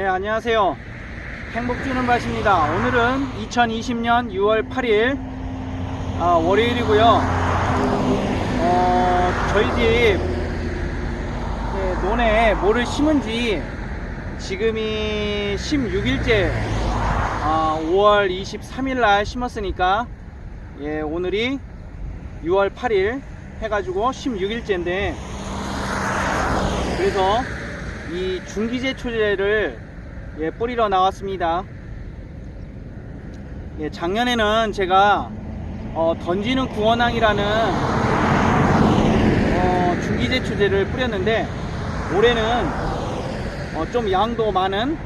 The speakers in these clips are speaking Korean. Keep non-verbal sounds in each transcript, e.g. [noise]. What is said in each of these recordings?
네, 안녕하세요. 행복 주는 밭입니다. 오늘은 2020년 6월 8일 아, 월요일이고요. 어, 저희 집 네, 논에 뭐를 심은 지 지금이 16일째 아, 5월 23일 날 심었으니까 예, 오늘이 6월 8일 해가지고 16일째인데 그래서 이 중기제 초제를 예, 뿌리러 나왔습니다. 예, 작년에는 제가 어, 던지는 구원항이라는 어, 중기제 초제를 뿌렸는데 올해는 어, 좀 양도 많은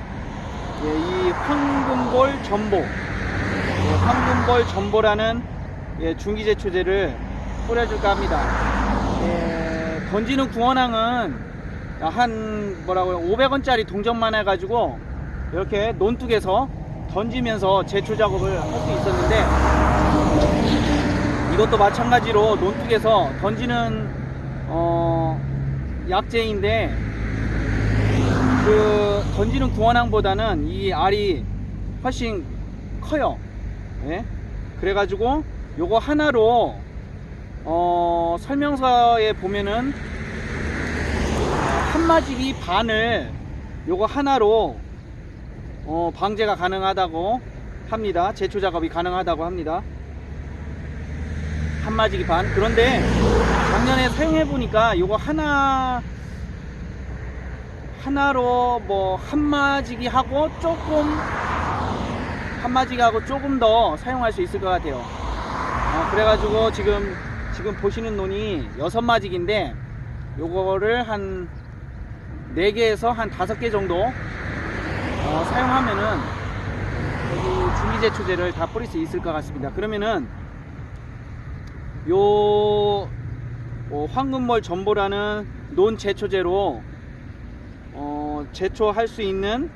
예, 이 황금볼 전보 예, 황금볼 전보라는 예, 중기제 초제를 뿌려줄까 합니다. 예, 던지는 구원항은 한 뭐라고요 500원짜리 동전만 해가지고 이렇게 논둑에서 던지면서 제초 작업을 할 수 있었는데 이것도 마찬가지로 논둑에서 던지는 어 약재인데 그 던지는 구원항보다는 이 알이 훨씬 커요 예? 그래가지고 요거 하나로 어 설명서에 보면은 한마지기 반을 요거 하나로 어, 방제가 가능하다고 합니다. 제초 작업이 가능하다고 합니다. 한마지기 반. 그런데 작년에 사용해 보니까 요거 하나 하나로 뭐 한마지기 하고 조금 한마지기 하고 조금 더 사용할 수 있을 것 같아요. 어, 그래가지고 지금 지금 보시는 논이 여섯 마지기인데 요거를 한 4개에서 한 5개 정도 어, 사용하면은 여기 중기제 초제를 다 뿌릴 수 있을 것 같습니다. 그러면은 요 어, 황금몰 전보라는 논 제초제로 어, 제초할 수 있는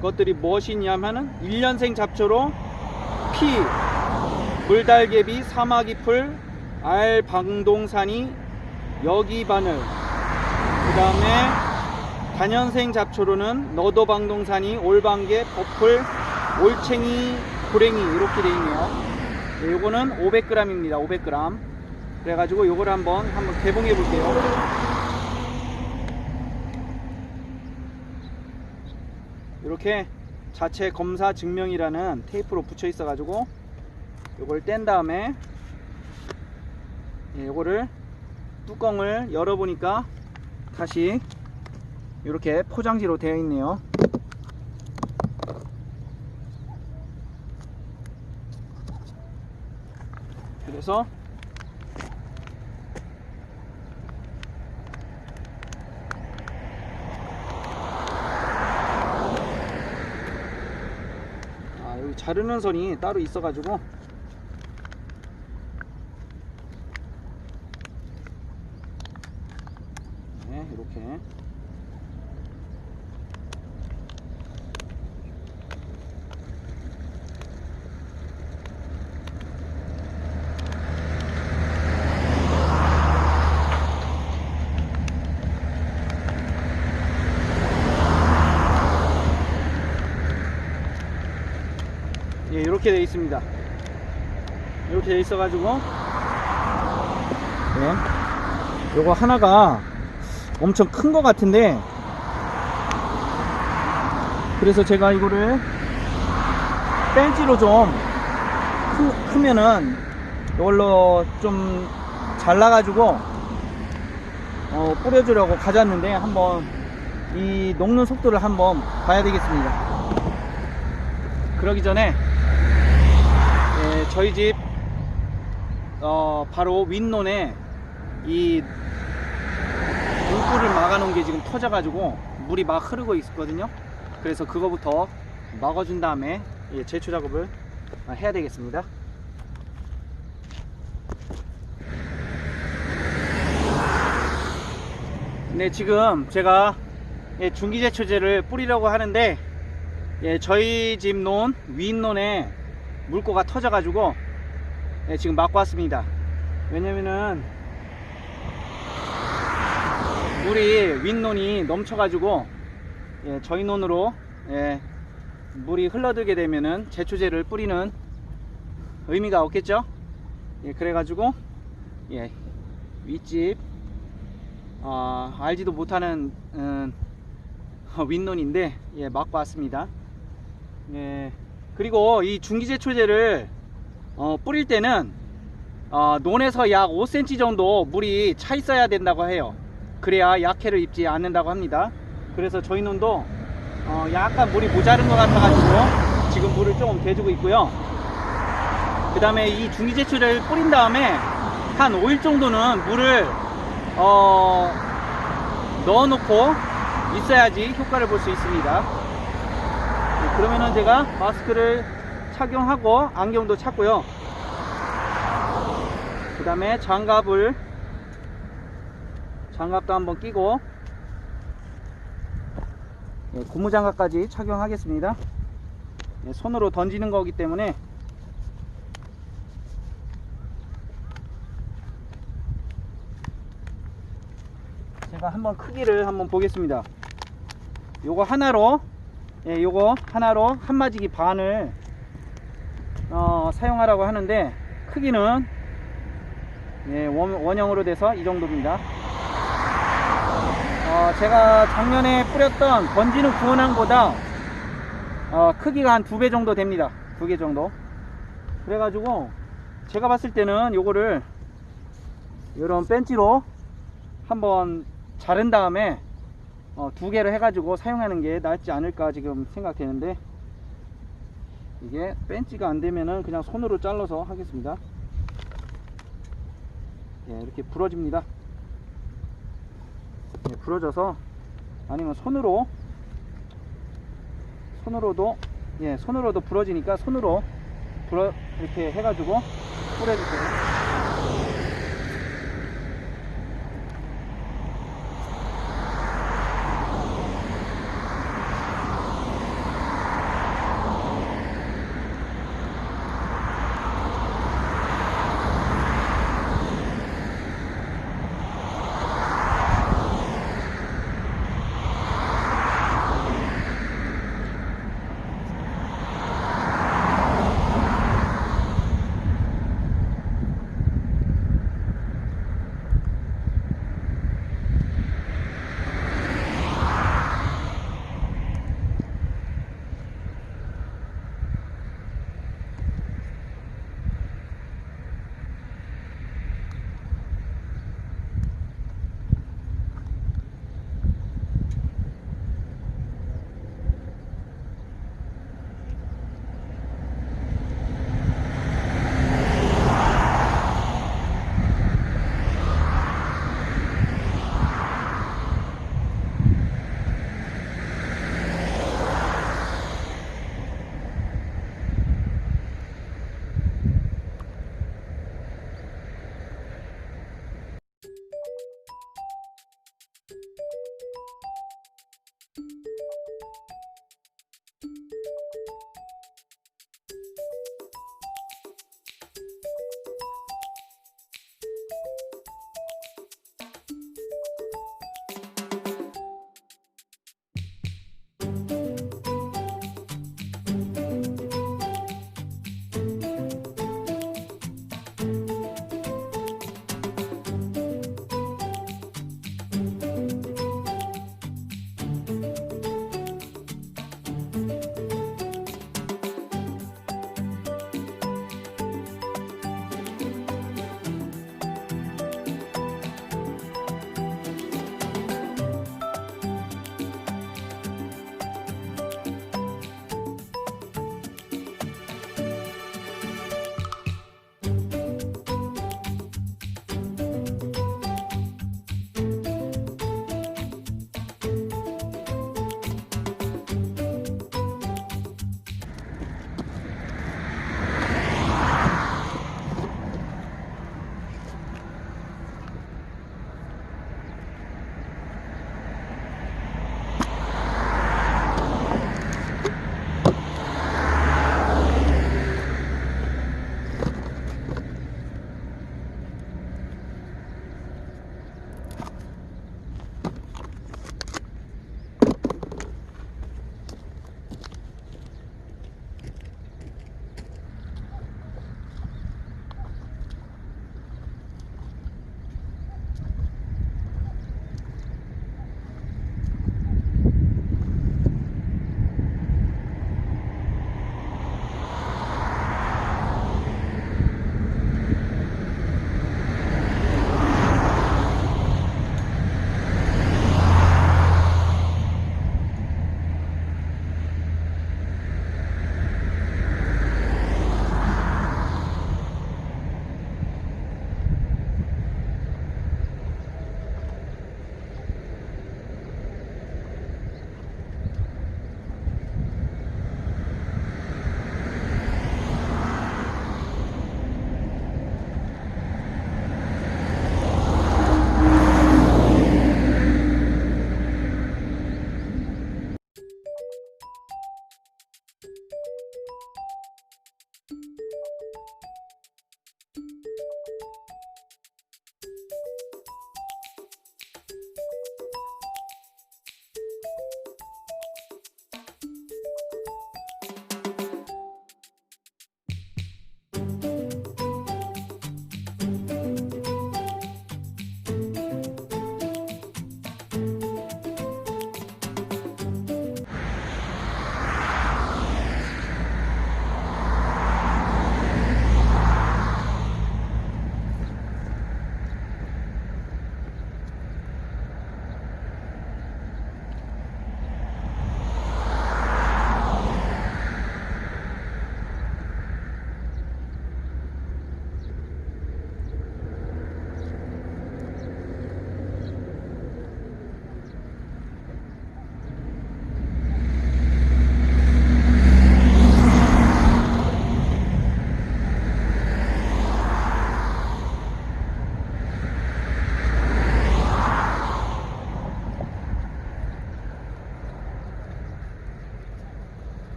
것들이 무엇이냐면은 1년생 잡초로 피, 물달개비, 사마귀풀, 알방동산이, 여기바늘, 그 다음에 단연생 잡초로는 너도방동산이, 올방개, 버풀, 올챙이, 고랭이 이렇게 되어 있네요. 네, 요거는 500g입니다. 500g. 그래가지고 요거를 한번 한번 개봉해 볼게요. 이렇게 자체 검사 증명이라는 테이프로 붙여 있어 가지고 요걸 뗀 다음에 예, 요거를 뚜껑을 열어 보니까 다시 이렇게 포장지로 되어 있네요. 그래서 아, 여기 자르는 선이 따로 있어 가지고 네, 이렇게 예, 이렇게 되어 있습니다. 이렇게 되어 있어 가지고, 네. 요거 하나가 엄청 큰 것 같은데, 그래서 제가 이거를 벤치로 좀 크, 크면은 이걸로 좀 잘라가지고, 어, 뿌려주려고 가져왔는데, 한번 이 녹는 속도를 한번 봐야 되겠습니다. 그러기 전에 예, 저희 집 어, 바로 윗논에 이 물불을 막아놓은 게 지금 터져가지고 물이 막 흐르고 있거든요. 그래서 그거부터 막아준 다음에 예, 제초 작업을 해야 되겠습니다. 네, 지금 제가 예, 중기제초제를 뿌리려고 하는데 예, 저희 집 논, 윗논에 물고가 터져가지고 예, 지금 막고 왔습니다. 왜냐면은 물이 윗논이 넘쳐가지고 예, 저희 논으로 예, 물이 흘러들게 되면은 제초제를 뿌리는 의미가 없겠죠? 예, 그래가지고 예, 윗집 어, 알지도 못하는 음, [laughs] 윗논인데 예, 막고 왔습니다. 예, 그리고 이 중기제초제를 어, 뿌릴 때는 어, 논에서 약 5cm 정도 물이 차 있어야 된다고 해요. 그래야 약해를 입지 않는다고 합니다. 그래서 저희 논도 어, 약간 물이 모자른 것 같아 가지고 지금 물을 조금 대주고 있고요. 그 다음에 이 중기제초제를 뿌린 다음에 한 5일 정도는 물을 어, 넣어 놓고 있어야지 효과를 볼 수 있습니다. 네, 그러면은 제가 마스크를 착용하고 안경도 찾고요. 그 다음에 장갑을 장갑도 한번 끼고 예, 고무장갑까지 착용하겠습니다. 예, 손으로 던지는 거기 때문에 제가 한번 크기를 한번 보겠습니다. 요거 하나로 예, 요거 하나로 한마지기 반을 어, 사용하라고 하는데 크기는 예, 원, 원형으로 돼서 이 정도입니다. 어, 제가 작년에 뿌렸던 번지는 구원항보다 어, 크기가 한 두 배 정도 됩니다. 두 개 정도. 그래가지고 제가 봤을 때는 요거를 이런 벤치로 한번 자른 다음에 어, 두 개를 해가지고 사용하는 게 낫지 않을까 지금 생각되는데 이게 벤치가 안 되면은 그냥 손으로 잘라서 하겠습니다. 예, 이렇게 부러집니다. 예, 부러져서 아니면 손으로 손으로도 예 손으로도 부러지니까 손으로 불어 이렇게 해가지고 뿌려주세요.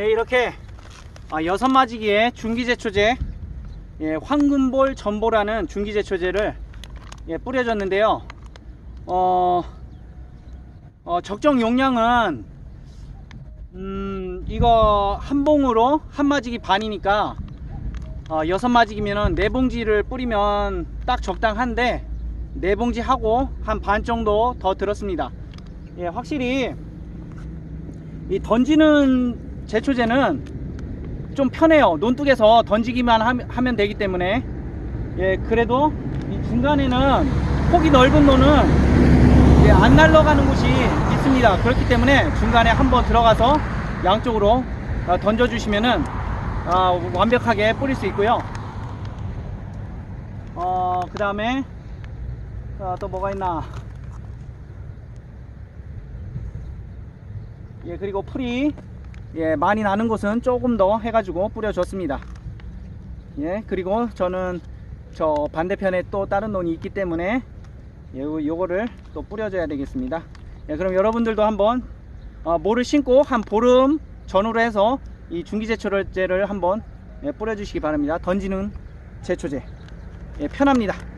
네 이렇게 아, 여섯 마지기의 중기제초제 예, 황금볼 전보라는 중기제초제를 예, 뿌려줬는데요. 어, 어, 적정 용량은 음, 이거 한 봉으로 한 마지기 반이니까 어, 여섯 마지기면은 네 봉지를 뿌리면 딱 적당한데 네 봉지 하고 한 반 정도 더 들었습니다. 예, 확실히 이 던지는 제초제는 좀 편해요. 논둑에서 던지기만 함- 하면 되기 때문에 예, 그래도 이 중간에는 폭이 넓은 논은 예, 안 날아가는 곳이 있습니다. 그렇기 때문에 중간에 한번 들어가서 양쪽으로 어, 던져 주시면은 아, 완벽하게 뿌릴 수 있고요. 어, 그 다음에 또 뭐가 있나? 예, 그리고 풀이 예, 많이 나는 곳은 조금 더 해가지고 뿌려줬습니다. 예, 그리고 저는 저 반대편에 또 다른 논이 있기 때문에 요, 요거를 또 뿌려줘야 되겠습니다. 예, 그럼 여러분들도 한번 어, 모를 신고 한 보름 전후로 해서 이 중기제초제를 한번 예, 뿌려주시기 바랍니다. 던지는 제초제 예, 편합니다.